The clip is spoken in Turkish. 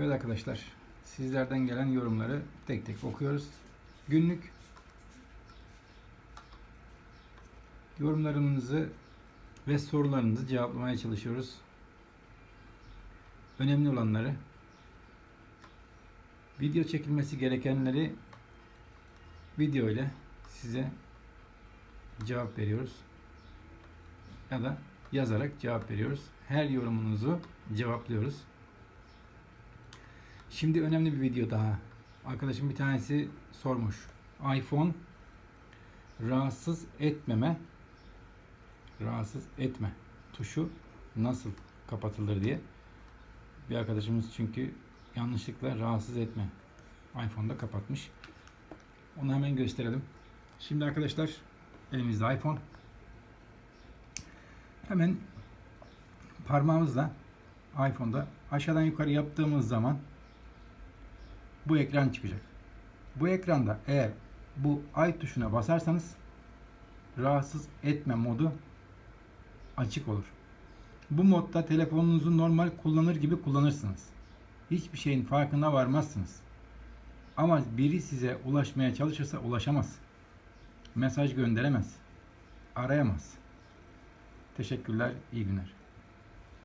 Evet arkadaşlar, sizlerden gelen yorumları tek tek okuyoruz. Günlük yorumlarınızı ve sorularınızı cevaplamaya çalışıyoruz. Önemli olanları, video çekilmesi gerekenleri video ile size cevap veriyoruz. Ya da yazarak cevap veriyoruz. Her yorumunuzu cevaplıyoruz. Şimdi önemli bir video daha. Arkadaşım bir tanesi sormuş. iPhone rahatsız etmeme rahatsız etme tuşu nasıl kapatılır diye. Bir arkadaşımız çünkü yanlışlıkla rahatsız etme iPhone'da kapatmış. Onu hemen gösterelim. Şimdi arkadaşlar elimizde iPhone. Hemen parmağımızla iPhone'da aşağıdan yukarı yaptığımız zaman bu ekran çıkacak. Bu ekranda eğer bu ay tuşuna basarsanız rahatsız etme modu açık olur. Bu modda telefonunuzu normal kullanır gibi kullanırsınız. Hiçbir şeyin farkına varmazsınız. Ama biri size ulaşmaya çalışırsa ulaşamaz. Mesaj gönderemez. Arayamaz. Teşekkürler, iyi günler.